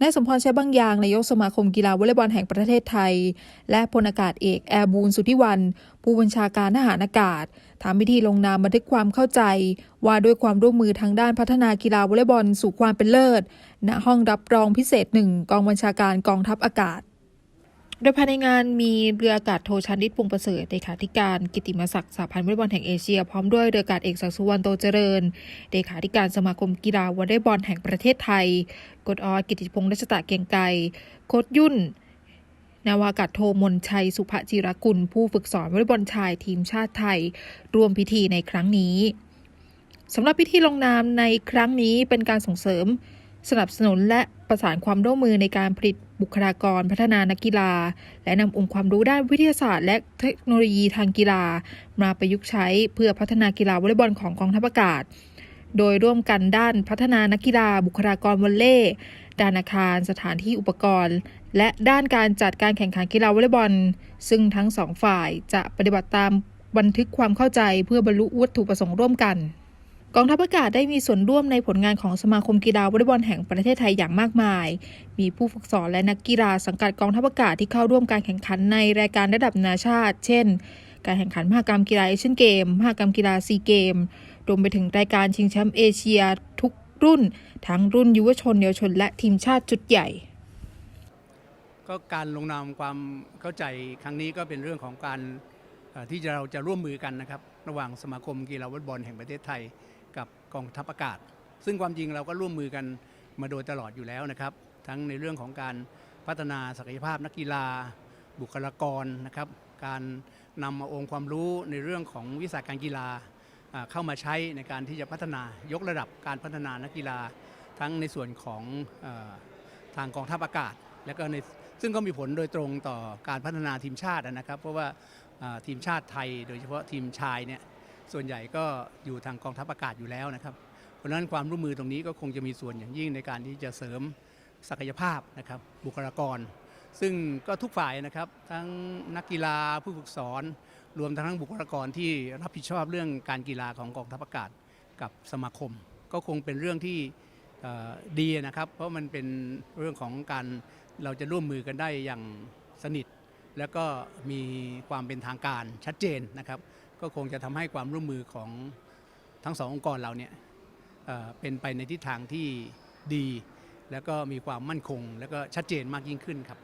นายสมพรใช้บางยางนายกสมาคมกีฬาวอลเลย์บอลแห่งประเทศไทย และพลอากาศเอกแอร์บูนสุทธิวัน ผู้บัญชาการทหารอากาศทำพิธีลงนามบันทึกความเข้าใจ ว่าด้วยความร่วมมือทางด้านพัฒนากีฬาวอลเลย์บอลสู่ความเป็นเลิศ ณห้องรับรองพิเศษหนึ่งกองบัญชาการกองทัพอากาศ โดยภายในงานมีเรืออากาศโทชันดิตพงประเสริฐเลขาธิการกิติมศักดิ์สหพันธ์วอลเลย์บอลแห่งเอเชีย พร้อมด้วยเรืออากาศเอกศักดิ์สุวรรณโตเจริญเลขาธิการสมาคมกีฬาวอลเลย์บอลแห่งประเทศไทยกฎออกิติพงษ์รัชตะเกียงไกรโคดยุ่นนาวากาศโทมนชัย สุภจิรกุล ผู้ฝึกสอนวอลเลย์บอลชายทีมชาติไทย ร่วมพิธีในครั้งนี้สำหรับพิธีลงนามในครั้งนี้เป็นการส่งเสริม สนับสนุนและประสานความร่วมมือในการผลิตบุคลากรพัฒนานักกีฬา และนำองค์ความรู้ด้านวิทยาศาสตร์ และเทคโนโลยีทางกีฬา มาประยุกต์ใช้เพื่อพัฒนากีฬาวอลเลย์บอลของกองทัพอากาศ โดยร่วมกันด้านพัฒนานักกีฬา บุคลากรวอลเลย์ด้านอาคาร สถานที่อุปกรณ์ และด้านการจัดการแข่งขันกีฬาวอลเลย์บอล ซึ่งทั้งสองฝ่ายจะปฏิบัติตามบันทึกความเข้าใจเพื่อบรรลุวัตถุประสงค์ร่วมกัน กองทัพอากาศได้มีส่วนร่วมในผลงานของสมาคมกีฬาวอลเลย์บอลแห่งประเทศไทยอย่างมากมาย มีผู้ฝึกสอนและนักกีฬาสังกัดกองทัพอากาศที่เข้าร่วมการแข่งขันในรายการระดับนานาชาติ เช่น การแข่งขันมหกรรมกีฬาเอเชียนเกมมหกรรมกีฬาซีเกม รวมไปถึงรายการชิงแชมป์เอเชียทุกรุ่น ทั้งรุ่นยุวชนเยาวชน และทีมชาติชุดใหญ่ ก็การลงนามความเข้าใจครั้งนี้ก็เป็นเรื่องของการที่เราจะร่วมมือกันนะครับระหว่างสมาคมกีฬาวอลเลย์บอลแห่งประเทศไทย กับกองทัพอากาศ ซึ่งความจริงเราก็ร่วมมือกันมาโดยตลอดอยู่แล้วนะครับ ทั้งในเรื่องของการพัฒนาศักยภาพนักกีฬา บุคลากรนะครับ การนำเอาองค์ความรู้ในเรื่องของวิสาการกีฬาเข้ามาใช้ในการที่จะพัฒนายกระดับการพัฒนานักกีฬา ทั้งในส่วนของอทางกองทัพอากาศ และก็ในซึ่งก็มีผลโดยตรงต่อการพัฒนาทีมชาตินะครับ เพราะว่าทีมชาติไทย โดยเฉพาะทีมชายเนี่ย ส่วนใหญ่ก็อยู่ทางกองทัพอากาศอยู่แล้วนะครับ เพราะฉะนั้นความร่วมมือตรงนี้ก็คงจะมีส่วนอย่างยิ่งในการที่จะเสริมศักยภาพนะครับบุคลากร ซึ่งก็ทุกฝ่ายนะครับ ทั้งนักกีฬาผู้ฝึกสอน รวมทั้งบุคลากรที่รับผิดชอบเรื่องการกีฬาของกองทัพอากาศกับสมาคม ก็คงเป็นเรื่องที่ดีนะครับ เพราะมันเป็นเรื่องของการเราจะร่วมมือกันได้อย่างสนิท แล้วก็มีความเป็นทางการชัดเจนนะครับ ก็คงจะทำให้ความร่วมมือของทั้งสององค์กรเราเนี่ยเเป็นไปในทิศทางที่ดี แล้วก็มีความมั่นคง แล้วก็ชัดเจนมากยิ่งขึ้นครับ